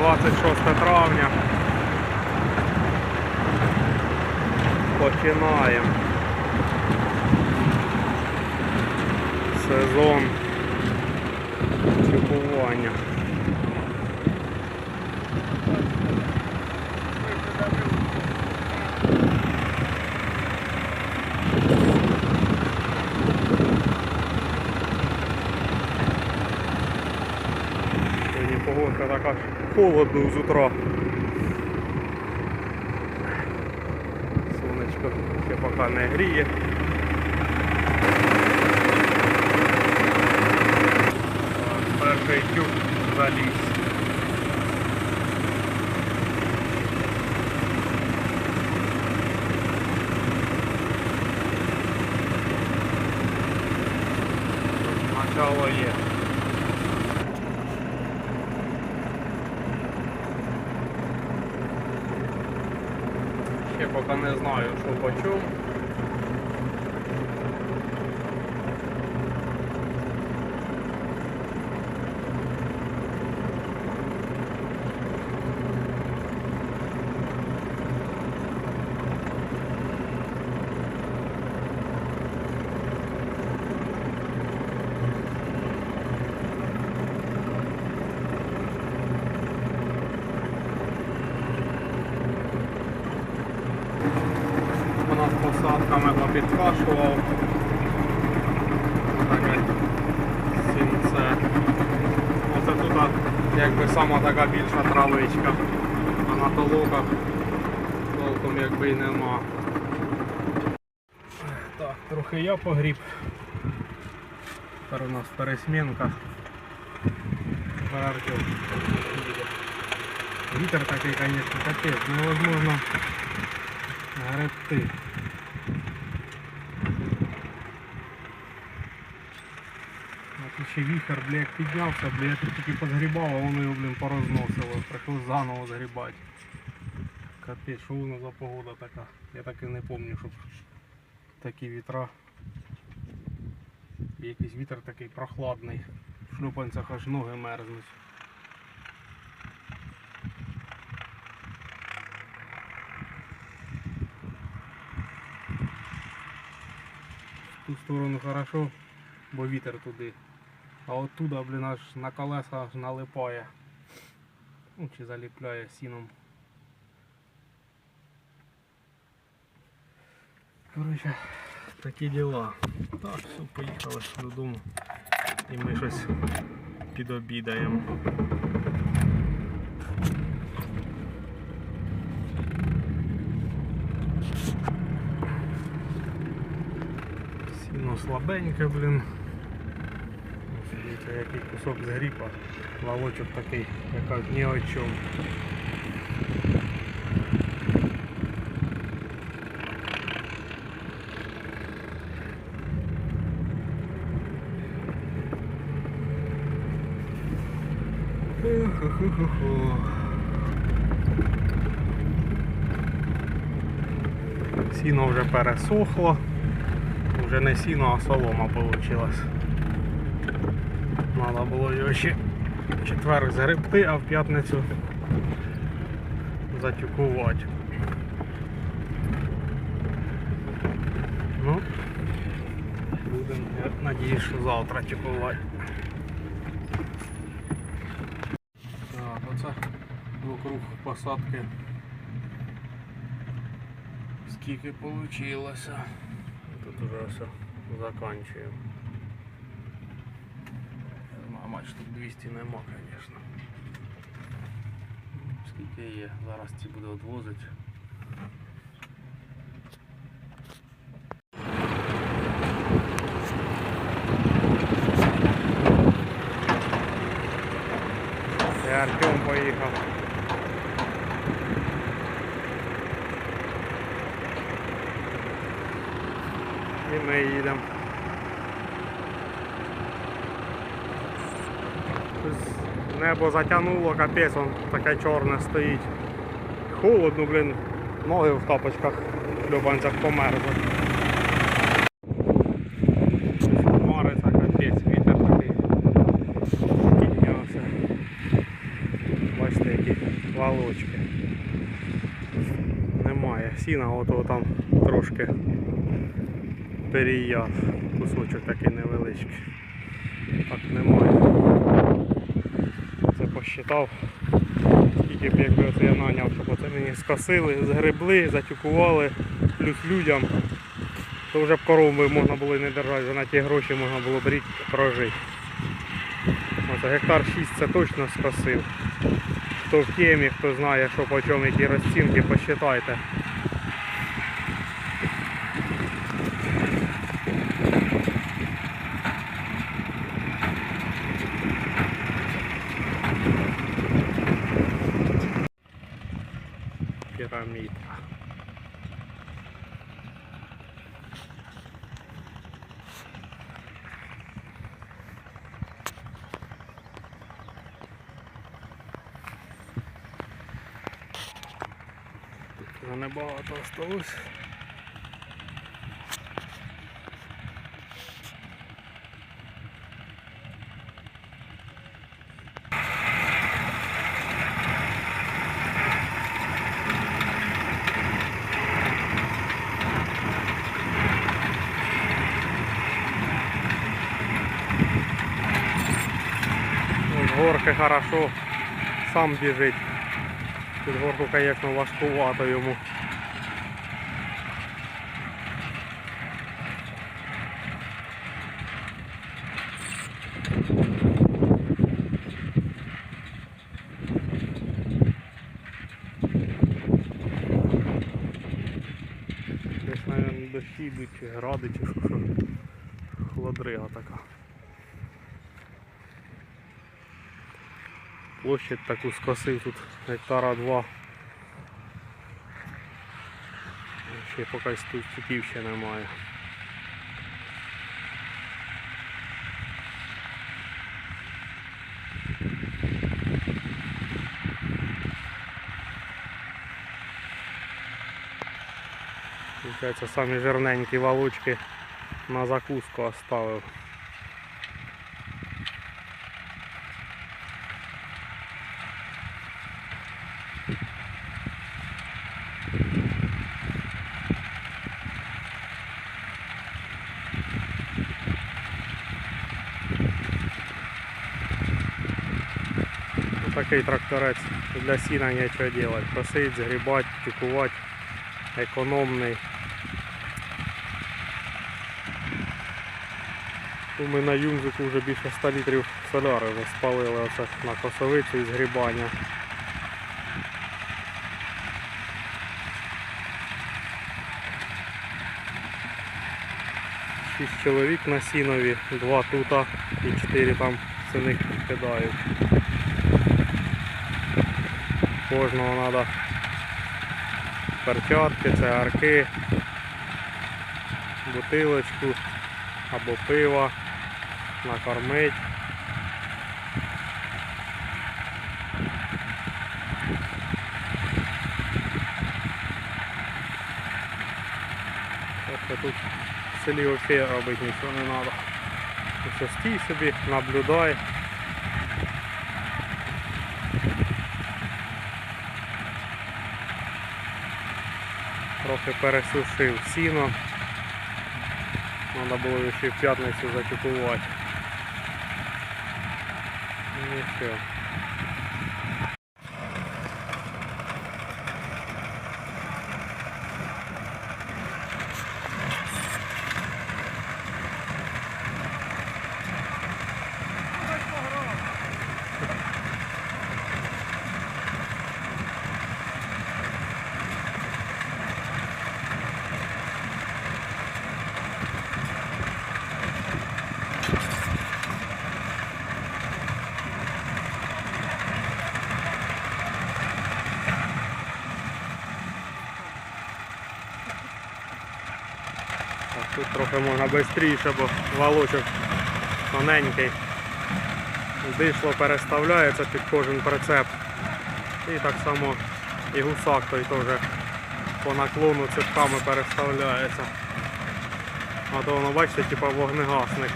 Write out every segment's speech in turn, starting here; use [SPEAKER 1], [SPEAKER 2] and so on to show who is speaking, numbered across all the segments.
[SPEAKER 1] 26 травня. Починаємо. Сезон чіпування. Сьогодні погодка така холодно з утра. Сонечко ще поки не гріє. Перший тюк заліз. Начало є. Поки не знаю, що по чому. У нас Таке сінце. Оце тут якби сама така більша травичка. А на толоках толком якби й нема. Так, трохи я погріб. Тепер у нас пересмінка. Перерків. Вітер такий, звісно, капець, невозможно гребти. А тут ще віхер, бля, як піднявся, бля, я тут тільки позгрібав, а воно його, блін, порозносило. Прийшлось заново згрібати. Капець, що воно за погода така? Я так і не пам'ятаю, щоб такі вітра. Якийсь вітер такий прохладний. В шлюпанцях аж ноги мерзнуть. В ту сторону хорошо, бо вітер туди. А оттуда, блін, аж на колеса налипає. Ну, чи заліпляє сіном. Коротше, такі діла. Так, все, поїхали додому. І ми щось підобідаємо. Сіно слабеньке, блін. Дивіться, який кусок з гріпа. Лавочок такий, яка ні о чому. Ху-ху-ху-ху. Сіно вже пересохло. Вже не сіно, а солома вийшла. Треба було його ще четвер згребти, а в п'ятницю затюкувати. Ну, будемо, я надіюсь, що завтра тюкувати. Так, оце вокруг посадки. Скільки вийшло. Тут уже все заканчуємо. Мама, тут 200 нема, звісно. Скільки є, зараз ці буде відвозити. І Артем поїхав. І ми їдемо. Небо затягнуло, капець, он таке чорне стоїть. Холодно, блін, ноги в тапочках, в шлюпанцях померзли. Хмариться, капець, вітер такий. Піднявся. Бачите, які валочки. Немає. Сіна, ото там трошки періяв. Кусочок такий невеличкий. Так немає. Посчитав. Скільки б якби оце я наняв, щоб оце мені скосили, згребли, затюкували, плюс людям. То вже б корову би можна було не держати, вже на ті гроші можна було б рік прожити. Оце гектар 6 це точно скосив. Хто в темі, хто знає, що по чому, які розцінки, посчитайте. Вже небагато осталось. Ось горки хорошо, сам біжить. Під горку, звісно, важкувато йому. Десь, мабуть, дощі йдуть, чи гради, чи що, що. Холодрига така. Площадь таку скосив тут гектара два. Ще поки стуків ще немає. Получається, самі жирненькі валучки на закуску оставив. Такий тракторець для сіна нічого делать. Косить, згрібати, тюкувати, економний. Ну, Ми на юнзику вже більше 100 літрів соляри спалили оце на косовицю і згрібання. Шість чоловік на сінові, два тута і чотири там синих кидають. Кожного треба перчатки, цигарки, бутилочку або пива, накормить. Тобто тут в селі взагалі робити нічого не треба. Стій собі, наблюдай. Трохи пересушив сіно. Треба було ще в п'ятницю закупувати. Ну і все. Тут трохи можна швидше, бо валочок тоненький. Дишло переставляється під кожен прицеп. І так само і гусак той теж по наклону цепками переставляється. А то воно бачите, типа вогнегасник.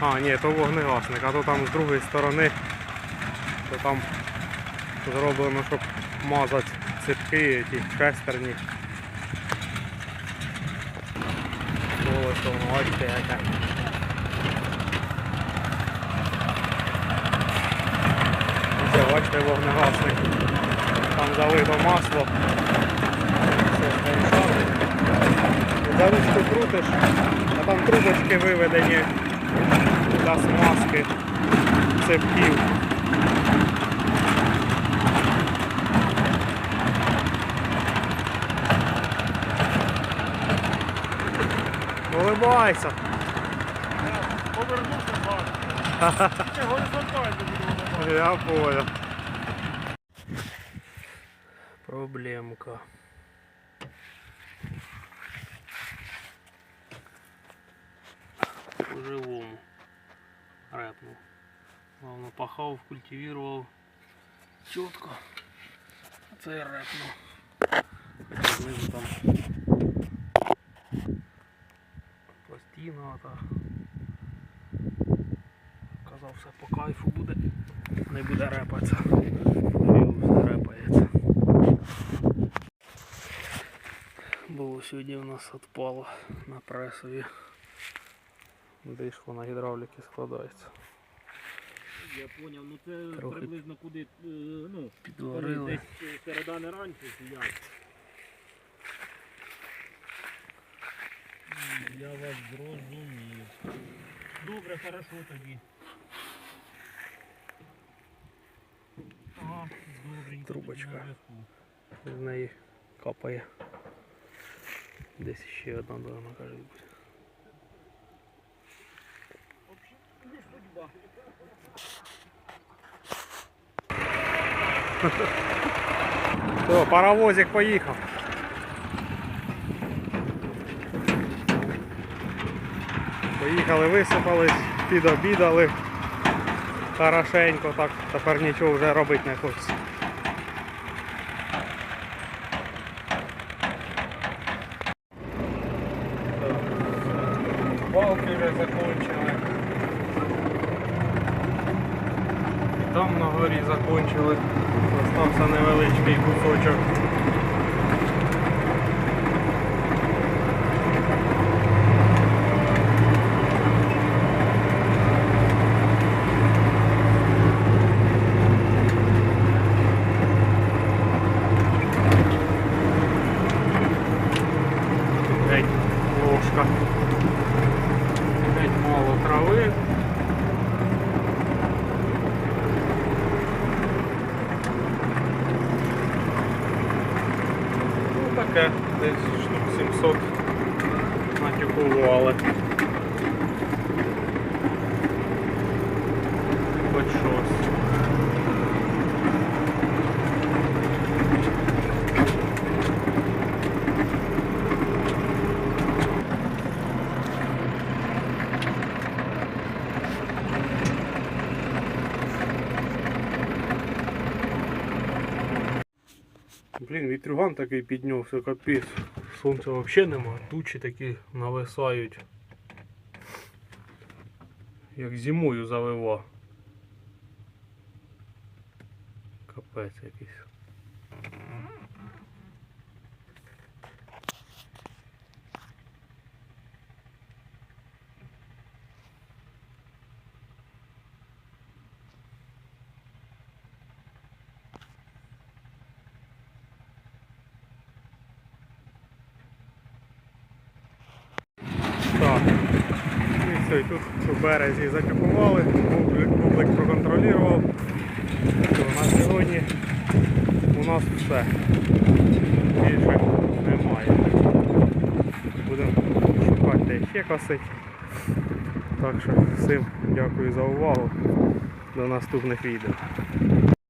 [SPEAKER 1] А, ні, то вогнегасник, а то там з другої сторони що там зроблено, щоб мазати ципки, ті шестерні. Воно, бачите, яке. Це, бачите, вогнегасник. Там залито масло. Все стоїть. За ручку крутиш, а там трубочки виведені для смазки цепків. Улибайся.
[SPEAKER 2] Повернувся так. Ще горизонтально буду
[SPEAKER 1] Я понял. Проблемка. По-живому. Рэпнул. Главное, пахав, культивировал четко. А це рэпнул. Хотя ну, там пластина та казав все по кайфу буде. Не буде репатися. Репається. Було сьогодні у нас відпало на пресові. Дишко на гідравліки складається.
[SPEAKER 2] Я поняв, ну це
[SPEAKER 1] Трохи
[SPEAKER 2] приблизно куди, е, ну,
[SPEAKER 1] Підварили.
[SPEAKER 2] десь е, середа не раніше як? Я вас зрозумів. Добре, хорошо тоді. Ага, добренько.
[SPEAKER 1] Трубочка.
[SPEAKER 2] тоді на зв'язку.
[SPEAKER 1] З неї капає. Десь ще одна должна кажуть бути.
[SPEAKER 2] Не судьба.
[SPEAKER 1] Все, паровозик поїхав. Поїхали, висипались, підобідали. Хорошенько, так тепер нічого вже робити не хочеться. Балки вже закончили. Там на горі закончили. Остався невеличкий кусочок. Вітрюган такий піднявся, капець. Сонця взагалі нема, тучі такі нависають. Як зимою завива. Капець якийсь. Так. І все, і тут у березі закапували, бублик, проконтролював. Все, на сьогодні у нас все. Більше немає. Будемо шукати де ще косити. Так що всім дякую за увагу. До наступних відео.